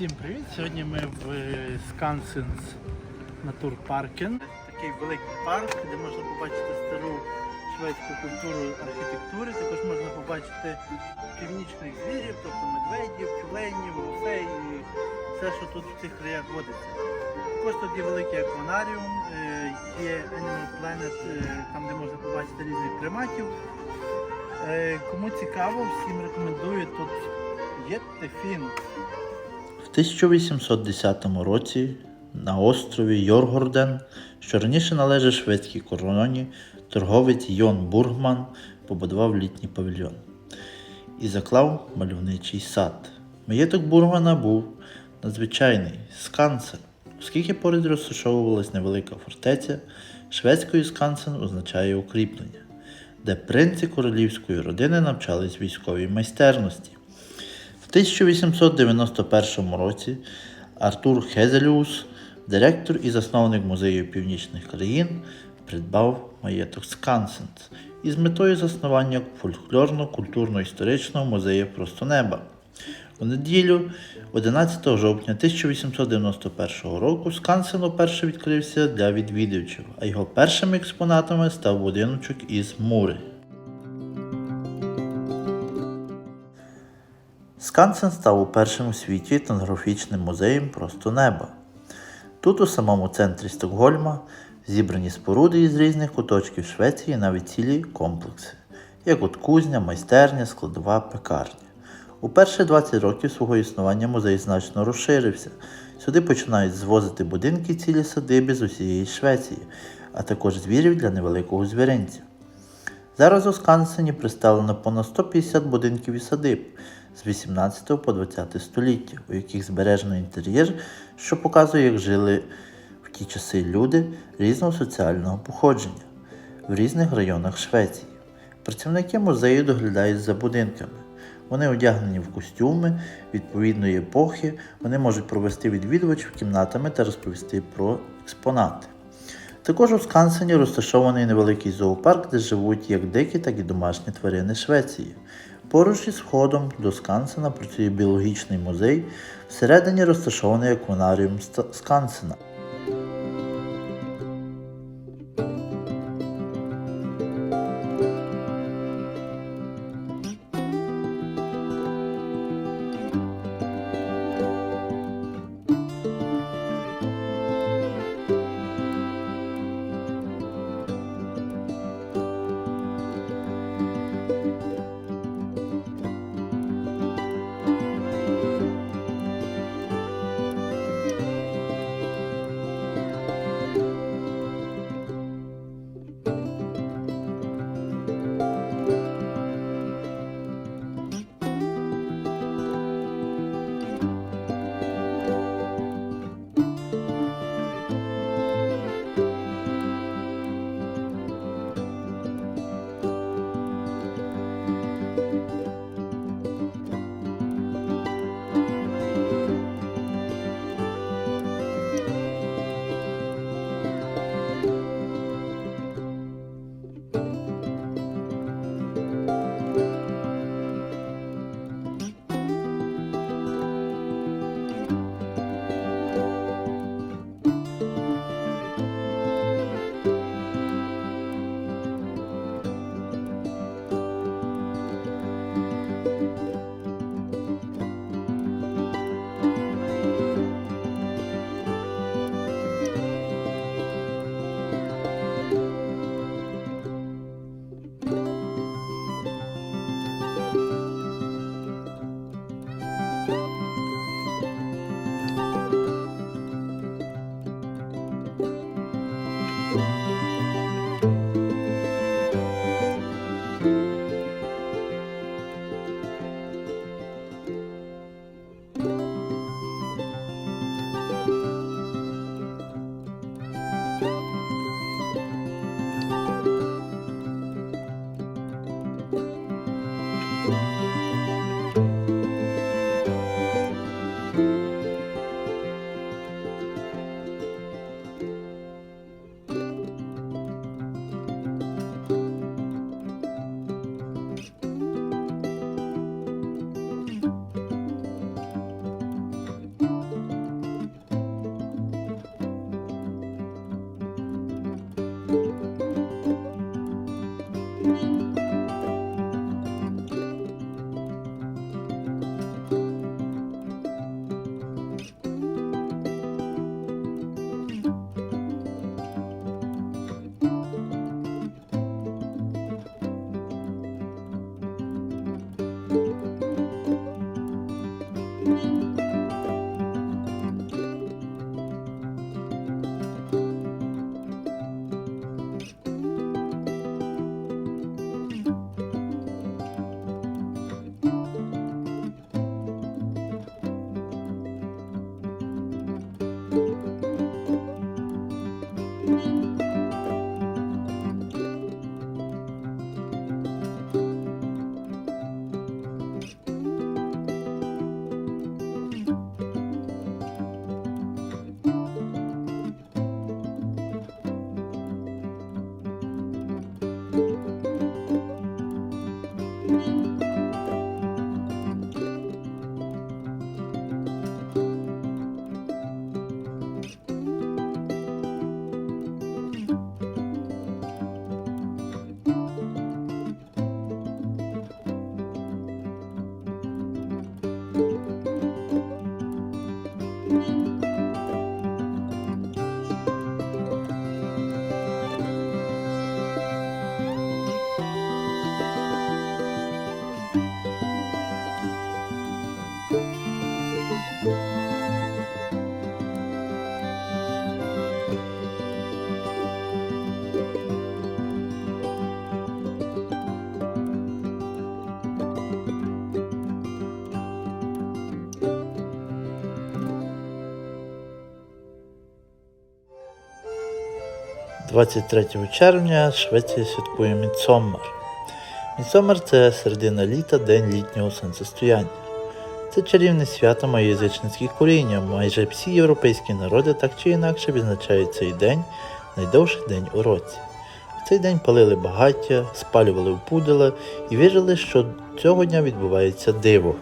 Всім привіт! Сьогодні ми в Скансенс Натурпаркен. Такий великий парк, де можна побачити стару шведську культуру архітектури. Також можна побачити північних звірів, тобто медведів, тюленів, гусей і все, що тут в цих краях водиться. Також тут є великий акванаріум, е, є Animal Planet, е, там де можна побачити різних приматів. Е, Кому цікаво, всім рекомендую тут є Тефін. В 1810 році на острові Йоргорден, що раніше належав шведській короні, торговець Йон Бургман побудував літній павільйон і заклав мальовничий сад. Маєток Бургмана був надзвичайний скансен. Оскільки поряд розташовувалась невелика фортеця, шведською скансен означає укріплення, де принці королівської родини навчались військовій майстерності. В 1891 році Артур Хезеліус, директор і засновник музею північних країн, придбав маєток Скансенс із метою заснування фольклорно-культурно-історичного музею Просто неба. У неділю, 11 жовтня 1891 року, Скансен уперше відкрився для відвідувачів, а його першими експонатами став будиночок із мури. Скансен став у світі етнографічним музеєм просто неба. Тут, у самому центрі Стокгольма, зібрані споруди із різних куточків Швеції навіть цілі комплекси, як от кузня, майстерня, складова, пекарня. У перші 20 років свого існування музей значно розширився. Сюди починають звозити будинки цілі садиби з усієї Швеції, а також звірів для невеликого звіринця. Зараз у Скансені представлено понад 150 будинків і садиб з 18 по 20 століття, у яких збережено інтер'єр, що показує, як жили в ті часи люди різного соціального походження в різних районах Швеції. Працівники музею доглядають за будинками. Вони одягнені в костюми відповідної епохи, вони можуть провести відвідувачів кімнатами та розповісти про експонати. Також у Скансені розташований невеликий зоопарк, де живуть як дикі, так і домашні тварини Швеції. Поруч із входом до Скансена працює біологічний музей, всередині розташований акванаріум Скансена. 23 червня Швеція святкує Мідсоммар. Мідсоммар – це середина літа, день літнього сонцестояння. Це чарівне свято має коріння. Майже всі європейські народи так чи інакше відзначають цей день найдовший день у році. В цей день палили багаття, спалювали опудала і вірили, що цього дня відбувається диво.